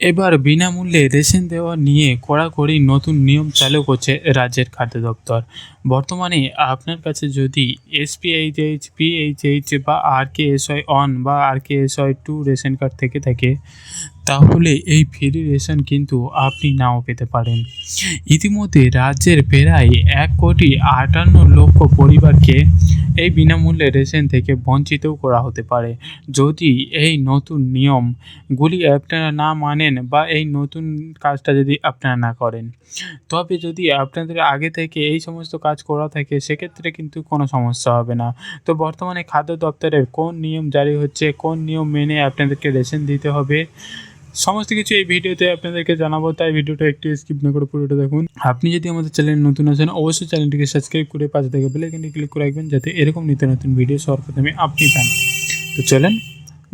এবার বিনামূল্যে রেশন দেওয়া নিয়ে কড়াকড়ি নতুন নিয়ম চালু করছে রাজ্যের খাদ্য দপ্তর। বর্তমানে আপনার কাছে যদি এসপিএইচএইচ, পিএইচএইচ বা R K S Y one বা R K S Y two ration card থেকে থাকে, তাহলে এই ফ্রি রেশন কিন্তু আপনি নাও পেতে পারেন। ইতিমধ্যে রাজ্যের প্রায় এক কোটি আটান্ন লক্ষ পরিবারকে এই বিনামূল্যে রেশন থেকে বঞ্চিতও করা হতে পারে। যদি এই নতুন নিয়মগুলি আপনারা না মানেন বা এই নতুন কাজটা যদি আপনারা না করেন। তবে যদি আপনাদের আগে থেকে এই সমস্ত কাজ করা থাকে, সেক্ষেত্রে কিন্তু কোনো সমস্যা হবে না। তো বর্তমানে খাদ্য দপ্তরের কোন নিয়ম জারি হচ্ছে, কোন নিয়ম মেনে আপনাদেরকে রেশন দিতে হবে? সমস্ত কিছু এই ভিডিওতে আপনাদেরকে জানাব, তাই ভিডিওটা একটু স্কিপ না করে পুরোটা দেখুন। আপনি যদি আমাদের চ্যানেল নতুন আছেন, অবশ্যই চ্যানেলটিকে সাবস্ক্রাইব করে পাশে থেকে বেলাইকনটি ক্লিক করে রাখবেন, যাতে এরকম নিত্য নতুন ভিডিও সর্বপ্রথমে আপনি পান। তো চলেন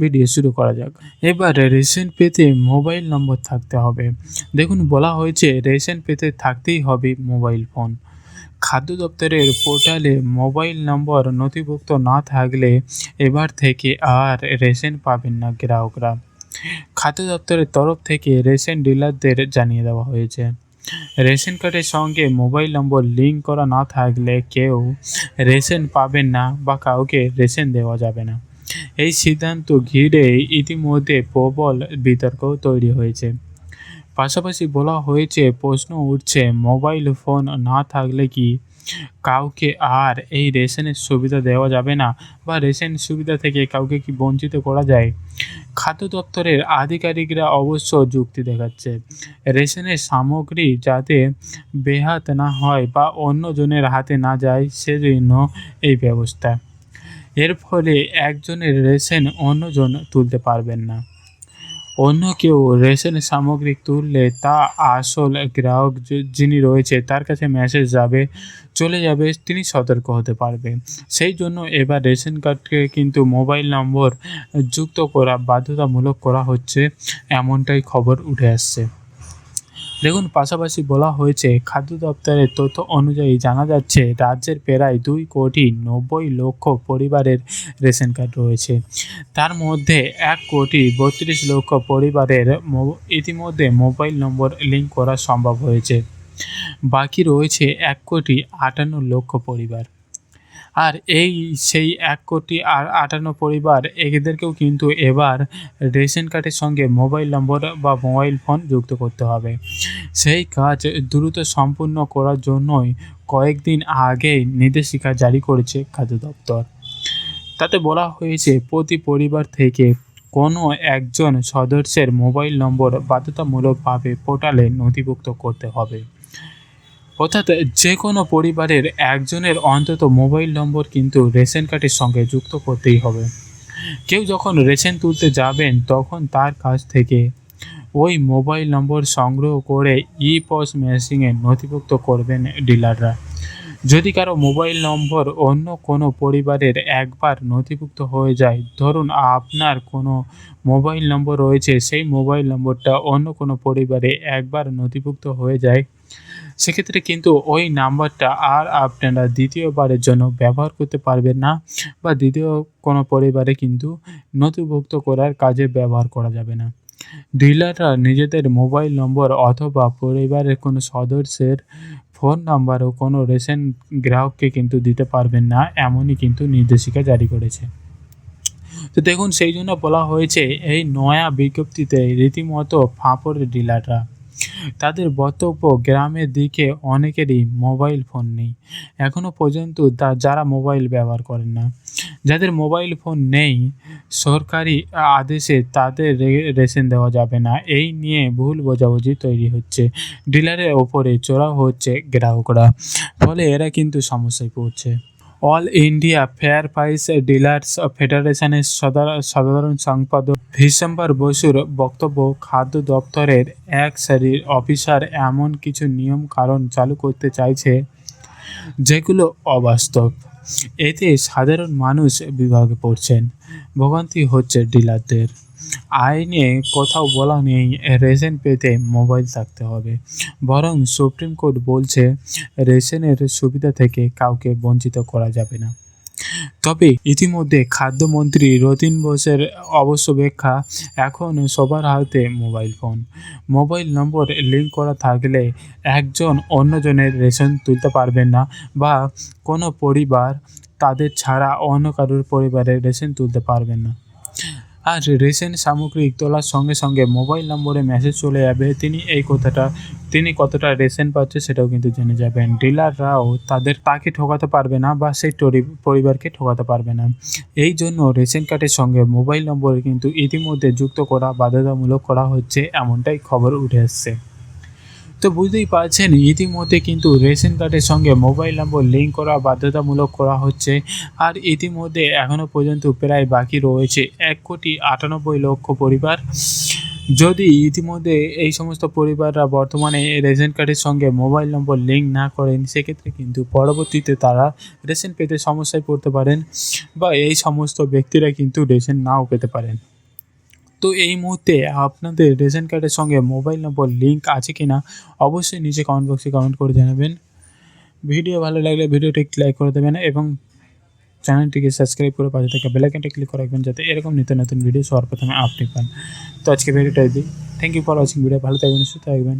ভিডিও শুরু করা যাক। এবার রেশন পেতে মোবাইল নম্বর থাকতে হবে। দেখুন, বলা হয়েছে রেশন পেতে থাকতেই হবে মোবাইল ফোন খাদ্য দপ্তরের পোর্টালে মোবাইল নম্বর নথিভুক্ত না থাকলে এবার থেকে আর রেশন পাবেন না গ্রাহকরা। খাদ্য দপ্তরের তরফ থেকে রেশন ডিলারদের জানিয়ে দেওয়া হয়েছে। রেশন কার্ডের সঙ্গে মোবাইল নম্বর লিঙ্ক করা না থাকলে কেউ রেশন পাবেন না বা কাউকে রেশন দেওয়া যাবে না। এই সিদ্ধান্ত ঘিরে ইতিমধ্যে প্রবল বিতর্ক তৈরি হয়েছে। পাশাপাশি বলা হয়েছে, প্রশ্ন উঠছে, মোবাইল ফোন না থাকলে কি কাউকে আর এই রেশনের সুবিধা দেওয়া যাবে না? বা রেশন সুবিধা থেকে কাউকে কি বঞ্চিত করা যায়? খাদ্য দপ্তরের আধিকারিকরা অবশ্য যুক্তি দেখাচ্ছে, রেশনের সামগ্রী যাতে বেহাত না হয় বা অন্যজনের হাতে না যায় সেজন্য এই ব্যবস্থা। এর ফলে একজনের রেশন অন্যজন তুলতে পারবেন না। অন্য কেউ রেশন সামগ্রী তুললে তা আসল গ্রাহক যিনি রয়েছে, তার কাছে মেসেজ যাবে, চলে যাবে, তিনি সতর্ক হতে পারবে। সেই জন্য এবার রেশন কার্ডকে কিন্তু মোবাইল নম্বর যুক্ত করা, বাধ্যতামূলক করা হচ্ছে, এমনটাই খবর উঠে আসছে। দেখুন, পাশাপাশি বলা হয়েছে, খাদ্য দপ্তরের তথ্য অনুযায়ী জানা যাচ্ছে, রাজ্যের প্রায় দুই কোটি নব্বই লক্ষ পরিবারের রেশন কার্ড রয়েছে। তার মধ্যে এক কোটি বত্রিশ লক্ষ পরিবারের ইতিমধ্যে মোবাইল নম্বর লিঙ্ক করা সম্ভব হয়েছে। বাকি রয়েছে এক কোটি আটান্ন লক্ষ পরিবার। আর এই সেই এক কোটি আর আটান্ন পরিবার, এদেরকেও কিন্তু এবার রেশন কার্ডের সঙ্গে মোবাইল নম্বর বা মোবাইল ফোন যুক্ত করতে হবে। সেই কাজ দ্রুত সম্পূর্ণ করার জন্যই কয়েকদিন আগেই নির্দেশিকা জারি করেছে খাদ্য দপ্তর। তাতে বলা হয়েছে, প্রতি পরিবার থেকে কোনো একজন সদস্যের মোবাইল নম্বর বাধ্যতামূলকভাবে পোর্টালে নথিভুক্ত করতে হবে। অর্থাৎ যে কোনো পরিবারের একজনের অন্তত মোবাইল নম্বর কিন্তু রেশন কার্ডের সঙ্গে যুক্ত করতেই হবে। কেউ যখন রেশন তুলতে যাবেন, তখন তার কাছ থেকে ওই মোবাইল নম্বর সংগ্রহ করে ই পস মেশিনে নথিভুক্ত করবেন ডিলাররা। যদি কারও মোবাইল নম্বর অন্য কোনো পরিবারের একবার নথিভুক্ত হয়ে যায়, ধরুন আপনার কোনো মোবাইল নম্বর রয়েছে, সেই মোবাইল নম্বরটা অন্য কোনো পরিবারে একবার নথিভুক্ত হয়ে যায়, সেক্ষেত্রে কিন্তু ওই নাম্বারটা আর আপনারা দ্বিতীয়বারের জন্য ব্যবহার করতে পারবেন না বা দ্বিতীয় কোনো পরিবারে কিন্তু নথিভুক্ত করার কাজে ব্যবহার করা যাবে না। ডিলাররা নিজেদের মোবাইল নম্বর অথবা পরিবারের কোনো সদস্যের ফোন নাম্বারও কোনো রেশন গ্রাহককে কিন্তু দিতে পারবেন না, এমনই কিন্তু নির্দেশিকা জারি করেছে। তো দেখুন, সেই জন্য বলা হয়েছে, এই নয়া বিজ্ঞপ্তিতে রীতিমতো ফাঁপড়ে ডিলাররা। তাদের বক্তব্য, গ্রামের দিকে অনেকেরই মোবাইল ফোন নেই। এখনও পর্যন্ত তা, যারা মোবাইল ব্যবহার করেন না। যাদের মোবাইল ফোন নেই, সরকারি আদেশে তাদের রেশন দেওয়া যাবে না। এই নিয়ে ভুল বোঝাবুঝি তৈরি হচ্ছে। ডিলারের ওপরে চড়াও হচ্ছে গ্রাহকরা। ফলে এরা কিন্তু সমস্যায় পড়ছে। All India fair price dealers ফেডারেশনের সাধারণ সম্পাদক ভিশম্বর বসুর বক্তব্য, খাদ্য দপ্তরের এক সারির অফিসার এমন কিছু নিয়ম কারণ চালু করতে চাইছে যেগুলো অবাস্তব। এতে সাধারণ মানুষ বিভাগে পড়ছেন। ভোগান্তি হচ্ছে ডিলারদের। আইনে কোথাও বলা নেই, রেশন পেতে মোবাইল থাকতে হবে। বরং সুপ্রিম কোর্ট বলছে, রেশনের সুবিধা থেকে কাউকে বঞ্চিত করা যাবে না। তবে ইতিমধ্যে খাদ্যমন্ত্রী রতিন বোসের অবশ্য ব্যাখ্যা এখন সবার হাতে mobile phone. Mobile number link করা থাকলে একজন অন্যজনের রেশন তুলতে পারবেন না বা কোনো পরিবার তাদের ছাড়া অন্য কারোর পরিবারের রেশন তুলতে পারবেন না। আর রেশন সামগ্রিক তোলার সঙ্গে সঙ্গে মোবাইল নম্বরে মেসেজ চলে যাবে। তিনি এই কথাটা, তিনি কতটা রেশন পাচ্ছে সেটাও কিন্তু জেনে যাবেন। ডিলাররাও তাদের তাকে ঠকাতে পারবে না বা সেই পরিবারকে ঠকাতে পারবে না। এই জন্য রেশন কার্ডের সঙ্গে মোবাইল নম্বর কিন্তু ইতিমধ্যে যুক্ত করা, বাধ্যতামূলক করা হচ্ছে, এমনটাই খবর উঠে আসছে। তো বুঝতেই পারছেন, ইতিমধ্যে কিন্তু রেশন কার্ডের সঙ্গে মোবাইল নম্বর লিঙ্ক করা বাধ্যতামূলক করা হচ্ছে। আর ইতিমধ্যে এখনও পর্যন্ত প্রায় বাকি রয়েছে এক কোটি আটানব্বই লক্ষ পরিবার। যদি ইতিমধ্যে এই সমস্ত পরিবাররা বর্তমানে রেশন কার্ডের সঙ্গে মোবাইল নম্বর লিঙ্ক না করেন, সেক্ষেত্রে কিন্তু পরবর্তীতে তারা রেশন পেতে সমস্যায় পড়তে পারেন বা এই সমস্ত ব্যক্তিরা কিন্তু রেশন নাও পেতে পারেন। তো এই মুহূর্তে আপনাদের রেশন কার্ডের সঙ্গে মোবাইল নম্বর লিঙ্ক আছে কি না অবশ্যই নিচে কমেন্ট বক্সে কমেন্ট করে জানাবেন। ভিডিও ভালো লাগলে ভিডিওটি লাইক করে দেবেন এবং চ্যানেলটিকে সাবস্ক্রাইব করে পাশে থাকা বেলাইকনটা ক্লিক করে রাখবেন যাতে এরকম নিত্য নতুন ভিডিও সবার প্রথমে আপনি পান। তো আজকে ভিডিওটা দিই thank you for watching video ভালো থাকবেন, সুস্থ থাকবেন।